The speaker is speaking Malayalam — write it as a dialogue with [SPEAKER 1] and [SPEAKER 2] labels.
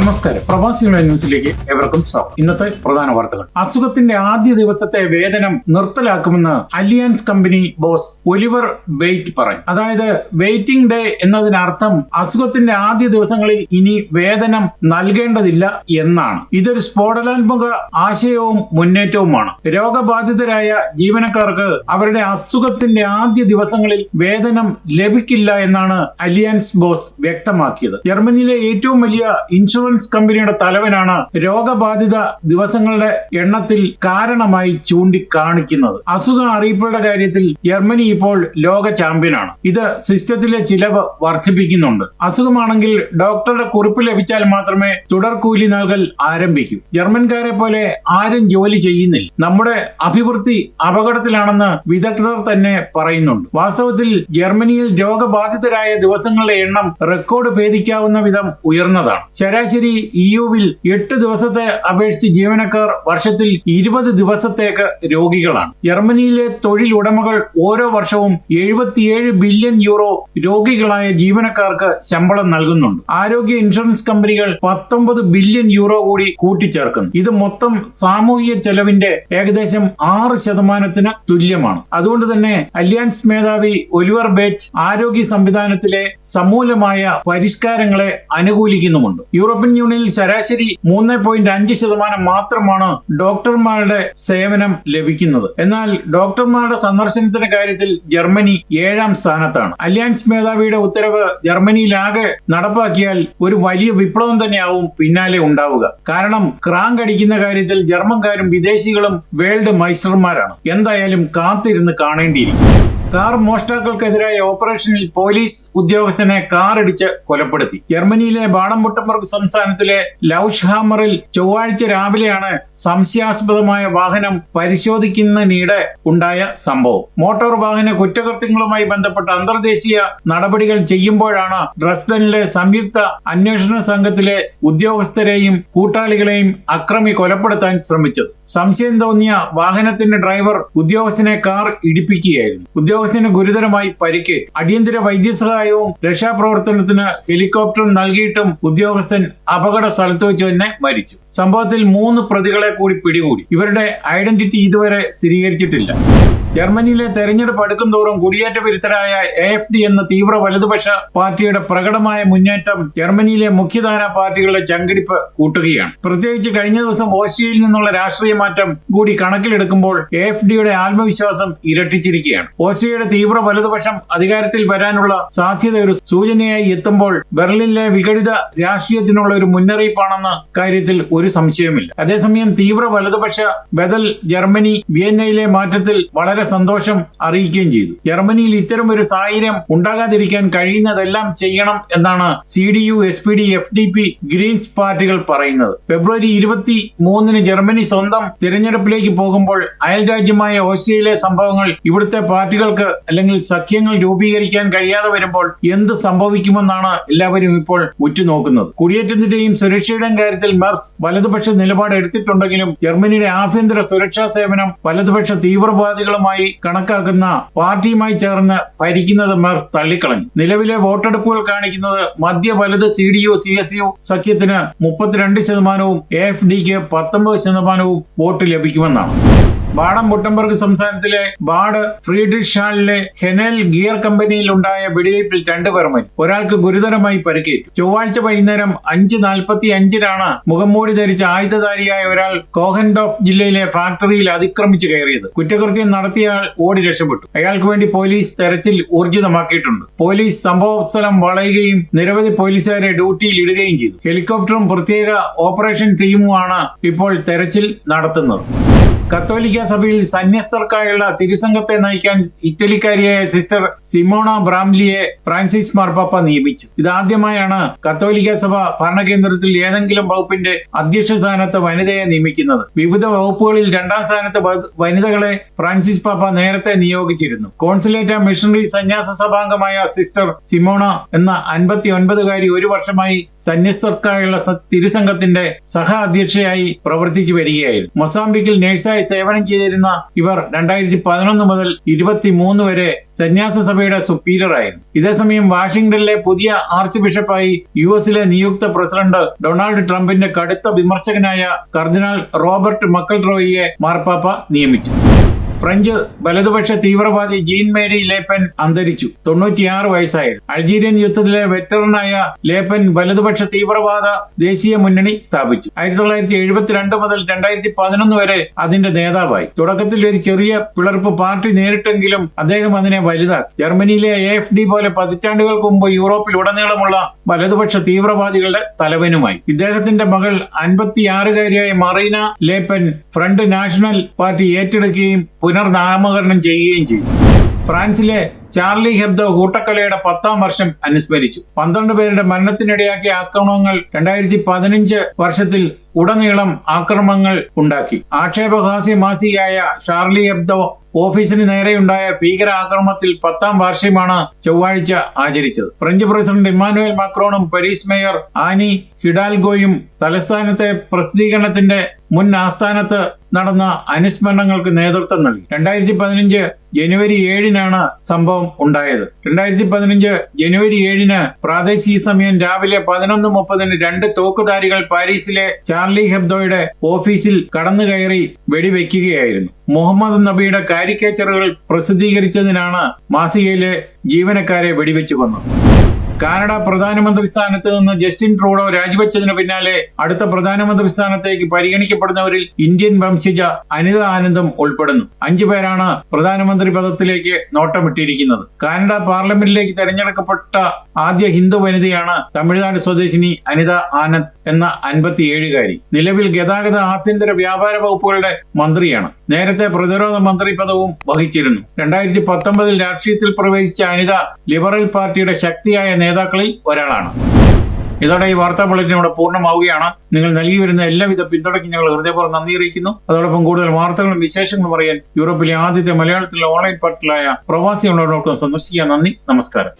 [SPEAKER 1] നമസ്കാരം. പ്രവാസികളുടെ ന്യൂസിലേക്ക് ഏവർക്കും സ്വാഗതം. ഇന്നത്തെ പ്രധാന വാർത്തകൾ. അസുഖത്തിന്റെ ആദ്യ ദിവസത്തെ വേതനം നിർത്തലാക്കുമെന്ന് Allianz company boss Oliver Bäte പറഞ്ഞു. അതായത് വെയിറ്റിംഗ് ഡേ എന്നതിനർത്ഥം അസുഖത്തിന്റെ ആദ്യ ദിവസങ്ങളിൽ ഇനി വേതനം നൽകേണ്ടതില്ല എന്നാണ്. ഇതൊരു സ്ഫോടനാത്മക ആശയവും മുന്നേറ്റവുമാണ്. രോഗബാധിതരായ ജീവനക്കാർക്ക് അവരുടെ അസുഖത്തിന്റെ ആദ്യ ദിവസങ്ങളിൽ വേതനം ലഭിക്കില്ല എന്നാണ് അലിയൻസ് ബോസ് വ്യക്തമാക്കിയത്. ജർമ്മനിയിലെ ഏറ്റവും വലിയ ഇൻഷുറൻസ് കമ്പനിയുടെ തലവനാണ് രോഗബാധിത ദിവസങ്ങളുടെ എണ്ണത്തിൽ കാരണമായി ചൂണ്ടിക്കാണിക്കുന്നത്. അസുഖ അറിയിപ്പുകളുടെ കാര്യത്തിൽ ജർമ്മനി ഇപ്പോൾ ലോക ചാമ്പ്യനാണ്. ഇത് സിസ്റ്റത്തിലെ ചിലവ് വർദ്ധിപ്പിക്കുന്നുണ്ട്. അസുഖമാണെങ്കിൽ ഡോക്ടറുടെ കുറിപ്പ് ലഭിച്ചാൽ മാത്രമേ തുടർകൂലി നൽകൽ ആരംഭിക്കൂ. ജർമ്മൻകാരെ പോലെ ആരും ജോലി ചെയ്യുന്നില്ല. നമ്മുടെ അഭിവൃദ്ധി അപകടത്തിലാണെന്ന് വിദഗ്ധർ തന്നെ പറയുന്നുണ്ട്. വാസ്തവത്തിൽ ജർമ്മനിയിൽ രോഗബാധിതരായ ദിവസങ്ങളുടെ എണ്ണം റെക്കോർഡ് ഭേദിക്കാവുന്ന വിധം ഉയർന്നതാണ്. ശരാശരി ഇയുവിൽ എട്ട് ദിവസത്തെ അപേക്ഷിച്ച് ജീവനക്കാർ വർഷത്തിൽ ഇരുപത് ദിവസത്തേക്ക് രോഗികളാണ്. ജർമ്മനിയിലെ തൊഴിൽ ഉടമകൾ ഓരോ വർഷവും എഴുപത്തിയേഴ് ബില്യൺ യൂറോ രോഗികളായ ജീവനക്കാർക്ക് ശമ്പളം നൽകുന്നുണ്ട്. ആരോഗ്യ ഇൻഷുറൻസ് കമ്പനികൾ പത്തൊമ്പത് ബില്യൺ യൂറോ കൂടി കൂട്ടിച്ചേർക്കുന്നു. ഇത് മൊത്തം സാമൂഹിക ചെലവിന്റെ ഏകദേശം ആറ് ശതമാനത്തിന് തുല്യമാണ്. അതുകൊണ്ട് തന്നെ അലിയാൻസ് മേധാവി ഒലിവർ ബേറ്റ് ആരോഗ്യ സംവിധാനത്തിലെ സമൂലമായ പരിഷ്കാരങ്ങളെ അനുകൂലിക്കുന്നുമുണ്ട്. യൂറോപ്യൻ യൂണിയനിൽ ശരാശരി മൂന്ന് പോയിന്റ് അഞ്ച് ശതമാനം മാത്രമാണ് ഡോക്ടർമാരുടെ സേവനം ലഭിക്കുന്നത്. എന്നാൽ ഡോക്ടർമാരുടെ സന്ദർശനത്തിന്റെ കാര്യത്തിൽ ജർമ്മനി ഏഴാം സ്ഥാനത്താണ്. അലിയാൻസ് മേധാവിയുടെ ഉത്തരവ് ജർമ്മനിയിലാകെ നടപ്പാക്കിയാൽ ഒരു വലിയ വിപ്ലവം തന്നെയാവും പിന്നാലെ ഉണ്ടാവുക. കാരണം ക്രാങ്ക് അടിക്കുന്ന കാര്യത്തിൽ ജർമ്മൻകാരും വിദേശികളും വേൾഡ് മൈസ്റ്റർമാരാണ് എന്തായാലും കാത്തിരുന്ന് കാണേണ്ടിയിരിക്കും. കാർ മോഷ്ടാക്കൾക്കെതിരായ ഓപ്പറേഷനിൽ പോലീസ് ഉദ്യോഗസ്ഥനെ കാർ ഇടിച്ച് കൊലപ്പെടുത്തി. ജർമ്മനിയിലെ ബാഡംബുട്ടംബർഗ് സംസ്ഥാനത്തിലെ ലൌഷ്ഹാമറിൽ ചൊവ്വാഴ്ച രാവിലെയാണ് സംശയാസ്പദമായ വാഹനം പരിശോധിക്കുന്നതിനിടെ ഉണ്ടായ സംഭവം. മോട്ടോർ വാഹന കുറ്റകൃത്യങ്ങളുമായി ബന്ധപ്പെട്ട അന്തർദേശീയ നടപടികൾ ചെയ്യുമ്പോഴാണ് ഡ്രസ്ഡനിലെ സംയുക്ത അന്വേഷണ സംഘത്തിലെ ഉദ്യോഗസ്ഥരെയും കൂട്ടാളികളെയും അക്രമി കൊലപ്പെടുത്താൻ ശ്രമിച്ചത്. സംശയം തോന്നിയ വാഹനത്തിന്റെ ഡ്രൈവർ ഉദ്യോഗസ്ഥനെ കാർ ഇടിപ്പിക്കുകയായിരുന്നു. ഉദ്യോഗസ്ഥന് ഗുരുതരമായി പരിക്ക്. അടിയന്തര വൈദ്യസഹായവും രക്ഷാപ്രവർത്തനത്തിന് ഹെലികോപ്റ്ററും നൽകിയിട്ടും ഉദ്യോഗസ്ഥൻ അപകട സ്ഥലത്ത് വെച്ച് തന്നെ മരിച്ചു. സംഭവത്തിൽ മൂന്ന് പ്രതികളെ കൂടി പിടികൂടി. ഇവരുടെ ഐഡന്റിറ്റി ഇതുവരെ സ്ഥിരീകരിച്ചിട്ടില്ല. ജർമ്മനിയിലെ തെരഞ്ഞെടുപ്പ് അടുക്കും തോറും കുടിയേറ്റ വിരുദ്ധരായ എ എഫ് ഡി എന്ന തീവ്ര വലതുപക്ഷ പാർട്ടിയുടെ പ്രകടമായ മുന്നേറ്റം ജർമ്മനിയിലെ മുഖ്യധാര പാർട്ടികളുടെ ചങ്കിടിപ്പ് കൂട്ടുകയാണ്. പ്രത്യേകിച്ച് കഴിഞ്ഞ ദിവസം ഓസ്ട്രിയയിൽ നിന്നുള്ള രാഷ്ട്രീയ മാറ്റം കൂടി കണക്കിലെടുക്കുമ്പോൾ എ എഫ് ഡിയുടെ ആത്മവിശ്വാസം ഇരട്ടിച്ചിരിക്കുകയാണ്. ഓസ്ട്രിയയുടെ തീവ്ര വലതുപക്ഷം അധികാരത്തിൽ വരാനുള്ള സാധ്യത ഒരു സൂചനയായി എത്തുമ്പോൾ ബെർലിനിലെ വിഘടിത രാഷ്ട്രീയത്തിനുള്ള ഒരു മുന്നറിയിപ്പാണെന്ന കാര്യത്തിൽ ഒരു സംശയവുമില്ല. അതേസമയം തീവ്ര വലതുപക്ഷ ബദൽ ജർമ്മനി വിയന്നയിലെ മാറ്റത്തിൽ വളരെ സന്തോഷം അറിയിക്കുകയും ചെയ്തു. ജർമ്മനിയിൽ ഇത്തരം ഒരു സാഹചര്യം ഉണ്ടാകാതിരിക്കാൻ കഴിയുന്നതെല്ലാം ചെയ്യണം എന്നാണ് C D U S P D F D P Greens പാർട്ടികൾ പറയുന്നത്. ഫെബ്രുവരി ഇരുപത്തി മൂന്നിന് ജർമ്മനി സ്വന്തം തിരഞ്ഞെടുപ്പിലേക്ക് പോകുമ്പോൾ അയൽ രാജ്യമായ ഓസ്ട്രിയയിലെ സംഭവങ്ങൾ ഇവിടുത്തെ പാർട്ടികൾക്ക് അല്ലെങ്കിൽ സഖ്യങ്ങൾ രൂപീകരിക്കാൻ കഴിയാതെ വരുമ്പോൾ എന്ത് സംഭവിക്കുമെന്നാണ് എല്ലാവരും ഇപ്പോൾ ഉറ്റുനോക്കുന്നത്. കുടിയേറ്റത്തിന്റെയും സുരക്ഷയുടെയും കാര്യത്തിൽ മെർസ് വലതുപക്ഷ നിലപാട് എടുത്തിട്ടുണ്ടെങ്കിലും ജർമ്മനിയുടെ ആഭ്യന്തര സുരക്ഷാ സേവനം വലതുപക്ഷ തീവ്രവാദികളുമായി കണക്കാക്കുന്ന പാർട്ടിയുമായി ചേർന്ന് ഭരിക്കുന്നത് മെർസ് തള്ളിക്കളഞ്ഞു. നിലവിലെ വോട്ടെടുപ്പുകൾ കാണിക്കുന്നത് മധ്യ വലത് C D U C S U സഖ്യത്തിന് മുപ്പത്തിരണ്ട് ശതമാനവും എ എഫ് ഡിക്ക് പത്തൊമ്പത് ശതമാനവും വോട്ട് ലഭിക്കുമെന്നാണ്. ബാഡം ബുട്ടംബർഗ് സംസ്ഥാനത്തിലെ ബാഡ് ഫ്രീഡിഷാളിലെ ഹെനൽ ഗിയർ കമ്പനിയിൽ ഉണ്ടായ വെടിവയ്പിൽ രണ്ടുപേർ മരിച്ചു. ഒരാൾക്ക് ഗുരുതരമായി പരിക്കേറ്റു. ചൊവ്വാഴ്ച വൈകുന്നേരം അഞ്ച് നാൽപ്പത്തി അഞ്ചിനാണ് മുഖംമൂടി ധരിച്ച ആയുധധാരിയായ ഒരാൾ കോഹൻഡോഫ് ജില്ലയിലെ ഫാക്ടറിയിൽ അതിക്രമിച്ചു കയറിയത്. കുറ്റകൃത്യം നടത്തിയയാൾ ഓടി രക്ഷപ്പെട്ടു. അയാൾക്ക് വേണ്ടി പോലീസ് തെരച്ചിൽ ഊർജിതമാക്കിയിട്ടുണ്ട്. പോലീസ് സംഭവസ്ഥലം വളയുകയും നിരവധി പോലീസുകാരെ ഡ്യൂട്ടിയിൽ ഇടുകയും ചെയ്തു. ഹെലികോപ്റ്ററും പ്രത്യേക ഓപ്പറേഷൻ ടീമുമാണ് ഇപ്പോൾ തെരച്ചിൽ നടത്തുന്നത്. കത്തോലിക്ക സഭയിൽ സന്യസ്തർക്കായുള്ള തിരുസംഘത്തെ നയിക്കാൻ ഇറ്റലിക്കാരിയായ സിസ്റ്റർ സിമോണ ബ്രാംലിയെ ഫ്രാൻസിസ് മാർപ്പാപ്പ നിയമിച്ചു. ഇതാദ്യമായാണ് കത്തോലിക്ക സഭ ഭരണകേന്ദ്രത്തിൽ ഏതെങ്കിലും വകുപ്പിന്റെ അധ്യക്ഷ സ്ഥാനത്ത് വനിതയെ നിയമിക്കുന്നത്. വിവിധ വകുപ്പുകളിൽ രണ്ടാം സ്ഥാനത്ത് വനിതകളെ ഫ്രാൻസിസ് പാപ്പ നേരത്തെ നിയോഗിച്ചിരുന്നു. കോൺസുലേറ്റ് മിഷണറി സന്യാസ സഭാംഗമായ സിസ്റ്റർ സിമോണ എന്ന അൻപത്തി ഒൻപതുകാരി ഒരു വർഷമായി സന്യസ്തർക്കായുള്ള തിരുസംഘത്തിന്റെ സഹ അധ്യക്ഷയായി പ്രവർത്തിച്ചു വരികയായിരുന്നു. മൊസാംബിക്കിൽ നഴ്സായി മന്ത്രിയായി സേവനം ചെയ്തിരുന്ന ഇവർ രണ്ടായിരത്തി പതിനൊന്ന് മുതൽ ഇരുപത്തിമൂന്ന് വരെ സന്യാസ സഭയുടെ സുപ്പീരിയറായിരുന്നു. ഇതേസമയം വാഷിംഗ്ടണിലെ പുതിയ ആർച്ച് ബിഷപ്പായി യു എസിലെ നിയുക്ത പ്രസിഡന്റ് ഡൊണാൾഡ് ട്രംപിന്റെ കടുത്ത വിമർശകനായ കർദിനാൾ റോബർട്ട് മക്കൾ റോയിയെ മാർപ്പാപ്പ നിയമിച്ചു. ഫ്രഞ്ച് വലതുപക്ഷ തീവ്രവാദി ജീൻ മേരി ലേപ്പൻ അന്തരിച്ചു. തൊണ്ണൂറ്റിയാറ് വയസ്സായിരുന്നു. അൾജീരിയൻ യുദ്ധത്തിലെ വെറ്ററനായ ലേപ്പൻ വലതുപക്ഷ തീവ്രവാദ ദേശീയ മുന്നണി സ്ഥാപിച്ചു. ആയിരത്തി തൊള്ളായിരത്തി എഴുപത്തിരണ്ട് മുതൽ രണ്ടായിരത്തി പതിനൊന്ന് വരെ അതിന്റെ നേതാവായി. തുടക്കത്തിൽ ഒരു ചെറിയ പിളർപ്പ് പാർട്ടി നേരിട്ടെങ്കിലും അദ്ദേഹം അതിനെ വലുതാക്കി. ജർമ്മനിയിലെ എ എഫ് ഡി പോലെ പതിറ്റാണ്ടുകൾക്ക് മുമ്പ് യൂറോപ്പിൽ ഉടനീളമുള്ള വലതുപക്ഷ തീവ്രവാദികളുടെ തലവനുമായി. ഇദ്ദേഹത്തിന്റെ മകൾ അൻപത്തിയാറുകാരിയായ Marine Le Pen Front National party ഏറ്റെടുക്കുകയും പുനർനാമകരണം ചെയ്യുകയും ചെയ്തു. ഫ്രാൻസിലെ ചാർലി ഹെബ്ദോ കൂട്ടക്കൊലയുടെ പത്താം വർഷം അനുസ്മരിച്ചു. പന്ത്രണ്ട് പേരുടെ മരണത്തിനിടയാക്കിയ ആക്രമണങ്ങൾ രണ്ടായിരത്തി പതിനഞ്ച് വർഷത്തിൽ ഉടനീളം ആക്രമണങ്ങൾ ഉണ്ടാക്കി. ആക്ഷേപഹാസ്യ മാസിയായ ഷാർലി എബ്ദോ ഓഫീസിന് നേരെയുണ്ടായ ഭീകര ആക്രമണത്തിൽ പത്താം വാർഷികമാണ് ചൊവ്വാഴ്ച ആചരിച്ചത്. ഫ്രഞ്ച് പ്രസിഡന്റ് ഇമ്മാനുവൽ മാക്രോണും പാരീസ് മേയർ ആനി ഹിഡാൽഗോയും തലസ്ഥാനത്തെ പ്രസിദ്ധീകരണത്തിന്റെ മുൻ ആസ്ഥാനത്ത് നടന്ന അനുസ്മരണങ്ങൾക്ക് നേതൃത്വം നൽകി. രണ്ടായിരത്തി പതിനഞ്ച് ജനുവരി ഏഴിനാണ് സംഭവം ഉണ്ടായത്. രണ്ടായിരത്തി പതിനഞ്ച് ജനുവരി ഏഴിന് പ്രാദേശിക സമയം രാവിലെ പതിനൊന്ന് മുപ്പതിന് രണ്ട് തോക്കുധാരികൾ പാരീസിലെ ചാർലി ഹെബ്ദോയുടെ ഓഫീസിൽ കടന്നു കയറി വെടിവെക്കുകയായിരുന്നു. മുഹമ്മദ് നബിയുടെ കാരിക്കേച്ചറുകൾ പ്രസിദ്ധീകരിച്ചതിനാണ് മാസികയിലെ ജീവനക്കാരെ വെടിവെച്ചു കൊന്നത്. കാനഡ പ്രധാനമന്ത്രി സ്ഥാനത്ത് നിന്ന് ജസ്റ്റിൻ ട്രൂഡോ രാജിവെച്ചതിന് പിന്നാലെ അടുത്ത പ്രധാനമന്ത്രി സ്ഥാനത്തേക്ക് പരിഗണിക്കപ്പെടുന്നവരിൽ ഇന്ത്യൻ വംശജ അനിത ആനന്ദും ഉൾപ്പെടുന്നു. അഞ്ചു പേരാണ് പ്രധാനമന്ത്രി പദത്തിലേക്ക് നോട്ടമിട്ടിരിക്കുന്നത്. കാനഡ പാർലമെന്റിലേക്ക് തെരഞ്ഞെടുക്കപ്പെട്ട ആദ്യ ഹിന്ദു വനിതയാണ് തമിഴ്നാട് സ്വദേശിനി അനിത ആനന്ദ് എന്ന അൻപത്തിയേഴുകാരി. നിലവിൽ ഗതാഗത ആഭ്യന്തര വ്യാപാര വകുപ്പുകളുടെ മന്ത്രിയാണ്. നേരത്തെ പ്രതിരോധ മന്ത്രി പദവും വഹിച്ചിരുന്നു. രണ്ടായിരത്തി പത്തൊമ്പതിൽ രാഷ്ട്രീയത്തിൽ പ്രവേശിച്ച അനിത ലിബറൽ പാർട്ടിയുടെ ശക്തിയായ നേതാക്കളിൽ ഒരാളാണ്. ഇതോടെ ഈ വാർത്താ ബുള്ളറ്റിൻ ഇവിടെ പൂർണമാവുകയാണ്. നിങ്ങൾ നൽകി വരുന്ന എല്ലാവിധ പിന്തുണയ്ക്കും ഞങ്ങൾ ഹൃദയപൂർവം നന്ദി അറിയിക്കുന്നു. അതോടൊപ്പം കൂടുതൽ വാർത്തകളും വിശേഷങ്ങളും അറിയാൻ യൂറോപ്പിലെ ആദ്യത്തെ മലയാളത്തിലെ ഓൺലൈൻ പാർട്ടിലായ പ്രവാസി ഉള്ളവരോടൊപ്പം സന്ദർശിക്കാൻ നന്ദി നമസ്കാരം.